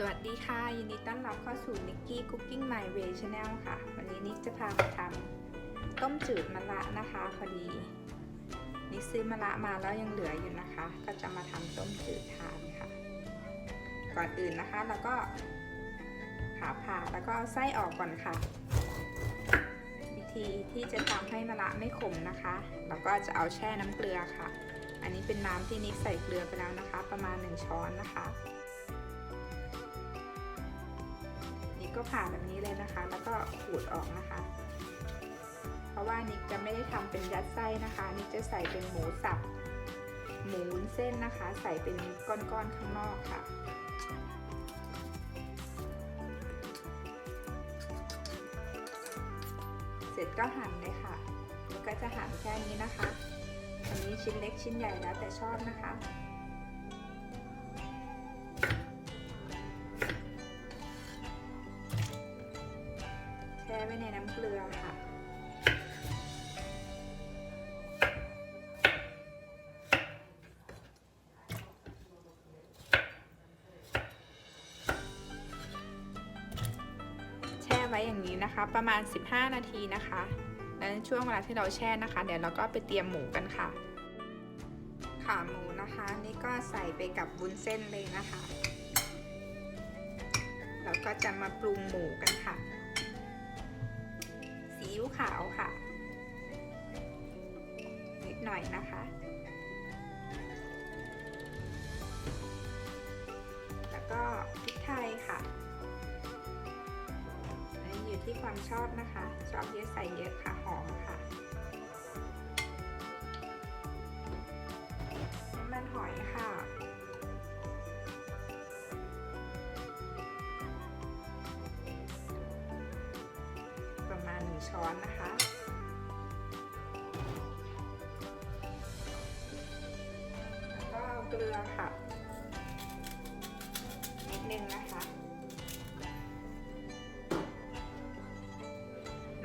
สวัสดีค่ะ ยินดีต้อนรับเข้าสู่ Nikki Cooking My Way Channel ค่ะ วันนี้นิกจะพามาทำต้มจืดมะระนะคะพอดีนิกซื้อมะระมาแล้วยังเหลืออยู่นะคะ ก็จะมาทำต้มจืดทานค่ะ ก่อนอื่นนะคะเราก็ผ่าผ่าแล้วก็เอาไส้ออกก่อนค่ะ วิธีที่จะทำให้มะระไม่ขมนะคะเราก็จะเอาแช่น้ำเกลือค่ะ อันนี้เป็นน้ำที่นิกใส่เกลือไปแล้วนะคะ ประมาณ 1 ช้อนนะคะ ผ่าแบบนี้เลยนะคะ แล้วก็ขูดออกนะคะ เพราะว่านิกจะไม่ได้ทำเป็นยัดไส้นะคะ นิกจะใส่เป็นหมูสับ หมูวุ้นเส้นนะคะ ใส่เป็นก้อนๆข้างนอกค่ะเสร็จก็หั่นเลยค่ะนิกก็จะหั่นแค่นี้นะคะ อันนี้ชิ้นเล็กชิ้นใหญ่แล้วแต่ชอบนะคะ นี้นะคะ ประมาณ 15 นาทีนะคะแล้วช่วงเวลาที่เราแช่นะคะ เดี๋ยวเราก็ไปเตรียมหมูกันค่ะ ขาหมูนะคะ นี่ก็ใส่ไปกับวุ้นเส้นเลยนะคะเราก็จะมาปรุงหมูกันค่ะ ซีอิ๊วขาวค่ะ นิดหน่อยนะคะ แล้วก็ ที่ความชอบนะคะ ชอบเยอะใส่เยอะค่ะหอมค่ะน้ำมันหอยค่ะประมาณหนึ่งช้อนนะคะแล้วก็เกลือค่ะนิดนึงนะคะ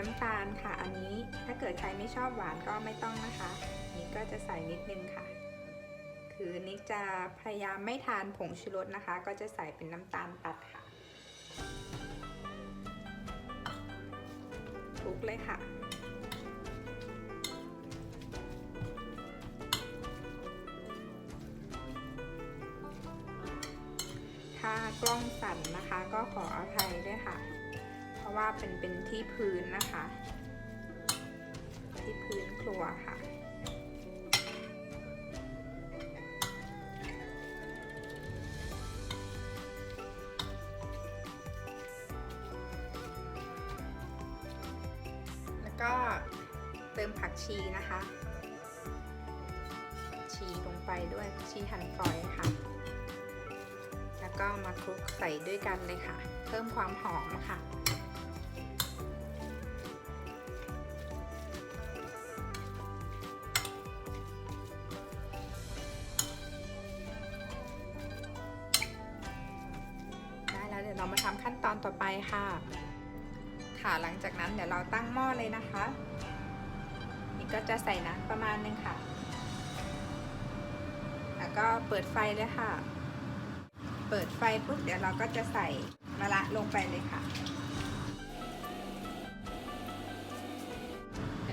น้ำตาลค่ะ อันนี้ถ้าเกิดใครไม่ชอบหวานก็ไม่ต้องนะคะ นี่ก็จะใส่นิดนึงค่ะ คือนิกจะพยายามไม่ทานผงชูรสนะคะ ก็จะใส่เป็นน้ำตาลตัดค่ะคลุกเลยค่ะถ้ากล้องสั่นนะคะก็ขออภัยด้วยค่ะ ราะว่าเป็นเป็นที่พื้นนะคะ ที่พื้นครัวค่ะแล้วก็เติมผักชีนะคะ ชีลงไปด้วยชีหั่นฝอยค่ะ แล้วก็มาคลุกใส่ด้วยกันเลยค่ะ เพิ่มความหอมค่ะ อนต่อไปค่ะ ค่ะหลังจากนั้นเดี๋ยวเราตั้งหม้อเลยนะคะนี่ก็จะใส่น้ำประมาณนึงค่ะ แล้วก็เปิดไฟเลยค่ะ เปิดไฟปุ๊บเดี๋ยวเราก็จะใส่มะระลงไปเลยค่ะ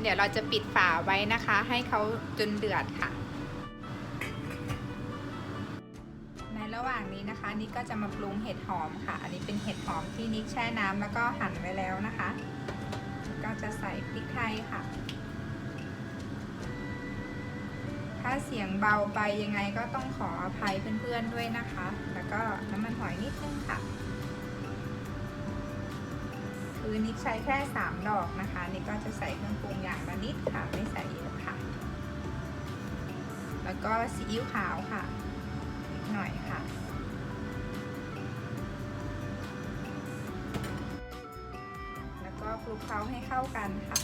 เดี๋ยวเราจะปิดฝาไว้นะคะ ให้เขาจนเดือดค่ะ ระหว่างนี้นะคะนิกก็จะมาปรุงเห็ดหอมค่ะ อันนี้เป็นเห็ดหอมที่นิกแช่น้ำแล้วก็หั่นไว้แล้วนะคะ ก็จะใส่พริกไทยค่ะ ถ้าเสียงเบาไปยังไงก็ต้องขออภัยเพื่อนๆด้วยนะคะ แล้วก็น้ำมันหอยนิดนึงค่ะ คือนิกใช้แค่ 3 ดอกนะคะนิกก็จะใส่เครื่องปรุงอย่างละนิดค่ะไม่ใส่เยอะค่ะ แล้วก็ซีอิ๊วขาวค่ะ หน่อยค่ะ แล้วก็คลุกเคล้าให้เข้ากันค่ะ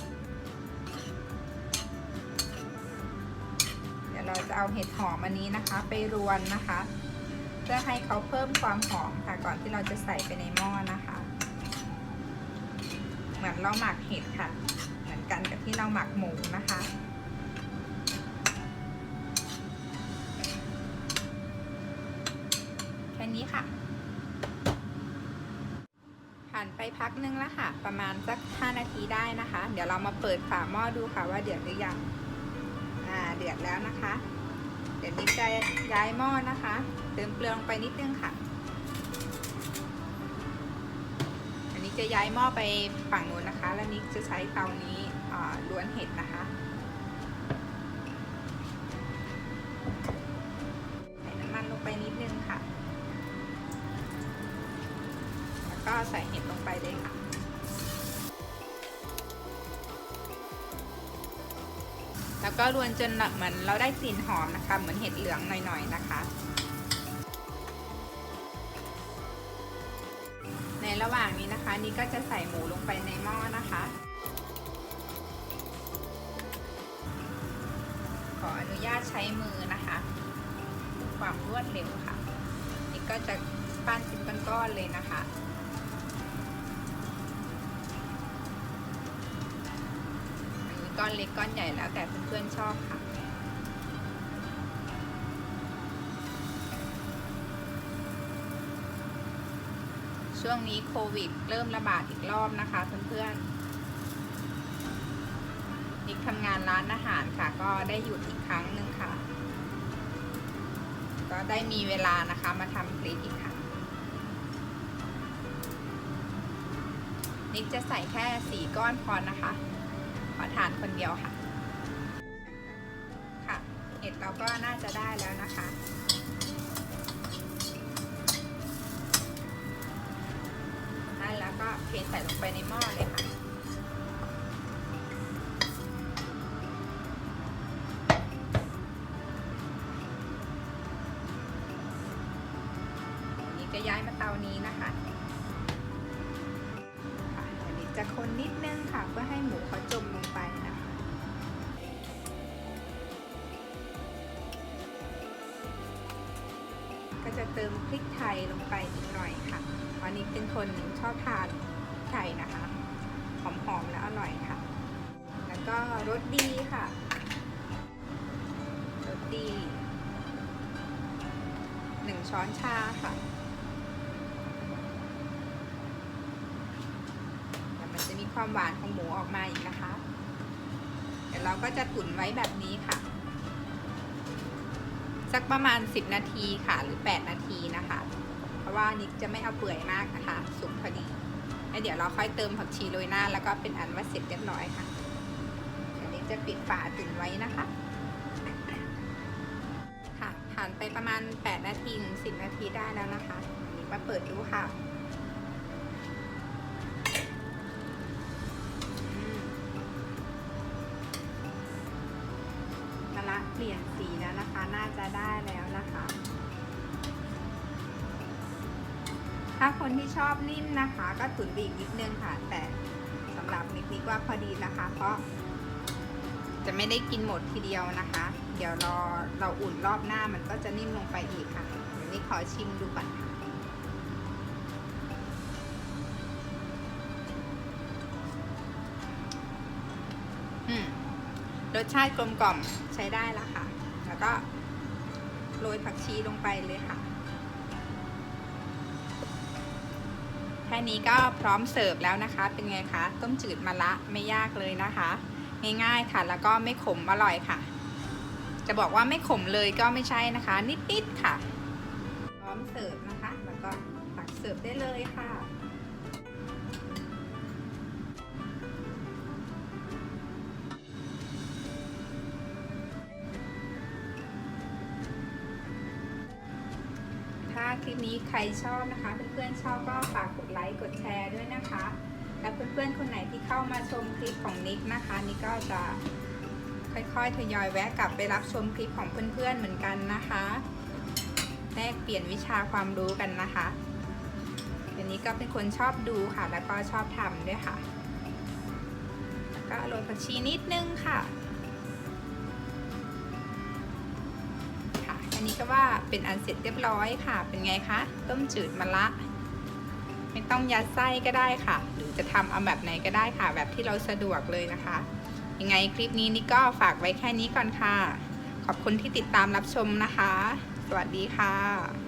เดี๋ยวเราจะเอาเห็ดหอมอันนี้นะคะ ไปรวนนะคะ เพื่อให้เขาเพิ่มความหอมค่ะ ก่อนที่เราจะใส่ไปในหม้อนะคะ เหมือนเราหมักเห็ดค่ะ เหมือนกันกับที่เราหมักหมูนะคะ แค่นี้ค่ะานไปพักนึงแล้วค่ะ ประมาณสัก 5 นาทีได้นะคะ เดี๋ยวเรามาเปิดฝาหม้อดูค่ะว่าเดือดหรือยังอ่าเดือดแล้วนะคะ เดี๋ยวนี้จะย้ายหม้อนะคะ เติมเกลือลงไปนิดนึงค่ะ อันนี้จะย้ายหม้อไปฝั่งนู้นนะคะ แล้วนิกจะใช้เตานี้ล้วนเห็ดนะคะ แล้วก็รวนจนเหมือนเราได้กลิ่นหอมนะคะ เหมือนเห็ดเหลืองหน่อยๆนะคะ ในระหว่างนี้นะคะนี่ก็จะใส่หมูลงไปในหม้อนะคะ ขออนุญาตใช้มือนะคะ ความรวดเร็วค่ะ นี่ก็จะปั้นเป็นก้อนๆเลยนะคะ ก้อนเล็กก้อนใหญ่แล้วแต่เพื่อนๆชอบค่ะ ช่วงนี้โควิด เริ่มระบาดอีกรอบนะคะเพื่อนๆนิกทำงานร้านอาหารค่ะ ก็ได้หยุดอีกครั้งหนึ่งค่ะ ก็ได้มีเวลานะคะมาทำคลิปอีกค่ะนิกจะใส่แค่สีก้อนพอนะคะ อทานคนเดียวค่ะ ค่ะ เห็ดเราก็น่าจะได้แล้วนะคะได้แล้วก็เทใส่ลงไปในหม้อเลยค่ะนี่จะย้ายมาเตานี้นะคะค่ะอันนี้จะคนนิดนึงค่ะเพื่อให้หมูเขาจม จะเติมพริกไทยลงไปอีกหน่อยค่ะวันนี้เป็นคนชอบทานพริกไทยนะคะหอมๆและอร่อยค่ะ แล้วก็รสดีค่ะรสดีหนึ่งช้อนชาค่ะเดี๋ยวมันจะมีความหวานของหมูออกมาอีกนะคะ เดี๋ยวเราก็จะตุ๋นไว้แบบนี้ค่ะ สักประมาณ 10 นาทีค่ะ หรือ 8 นาทีนะคะ เพราะว่านิกจะไม่เอาเปื่อยมากนะคะสุกพอดีแล้วเดี๋ยวเราค่อยเติมผักชีโรยหน้า แล้วก็เป็นอันว่าเสร็จเรียบร้อยค่ะอันนี้จะปิดฝาตุ๋นไว้นะคะ ค่ะผ่านไปประมาณ 8 นาทีถึง10 นาทีได้แล้วนะคะนิกมาเปิดดูค่ะ ละเปลี่ยนสีแล้วนะคะ น่าจะได้แล้วนะคะ ถ้าคนที่ชอบนิ่มนะคะ ก็ตุ๋นอีกนิดนึงค่ะ แต่สำหรับนิกนิกว่าพอดีนะคะ เพราะ จะไม่ได้กินหมดทีเดียวนะคะ เดี๋ยวรอเราอุ่นรอบหน้ามันก็จะนิ่มลงไปอีกค่ะเดี๋ยวนี้ขอชิมดูก่อนค่ะ รสชาติกลมกล่อมใช้ได้แล้วค่ะ แล้วก็โรยผักชีลงไปเลยค่ะ แค่นี้ก็พร้อมเสิร์ฟแล้วนะคะ เป็นไงคะ ต้มจืดมะละไม่ยากเลยนะคะ ง่ายๆค่ะ แล้วก็ไม่ขมอร่อยค่ะ จะบอกว่าไม่ขมเลยก็ไม่ใช่นะคะ นิดๆค่ะ พร้อมเสิร์ฟนะคะ แล้วก็ตักเสิร์ฟได้เลยค่ะ คลิปนี้ใครชอบนะคะ เพื่อนๆชอบก็ฝากกดไลค์กดแชร์ด้วยนะคะ และเพื่อนๆคนไหนที่เข้ามาชมคลิปของนิกนะคะนิกก็จะค่อยๆทยอยแวะกลับไปรับชมคลิปของเพื่อนๆเหมือนกันนะคะแลกเปลี่ยนวิชาความรู้กันนะคะเดี๋ยวนี้ก็เป็นคนชอบดูค่ะ แล้วก็ชอบทำด้วยค่ะ แล้วก็โรยผักชีนิดนึงค่ะ นี้ก็ว่าเป็นอันเสร็จเรียบร้อยค่ะ เป็นไงคะ ต้มจืดมะละ ไม่ต้องยัดไส้ก็ได้ค่ะ หรือจะทำเอาแบบไหนก็ได้ค่ะ แบบที่เราสะดวกเลยนะคะ ยังไงคลิปนี้นี่ก็ฝากไว้แค่นี้ก่อนค่ะ ขอบคุณที่ติดตามรับชมนะคะ สวัสดีค่ะ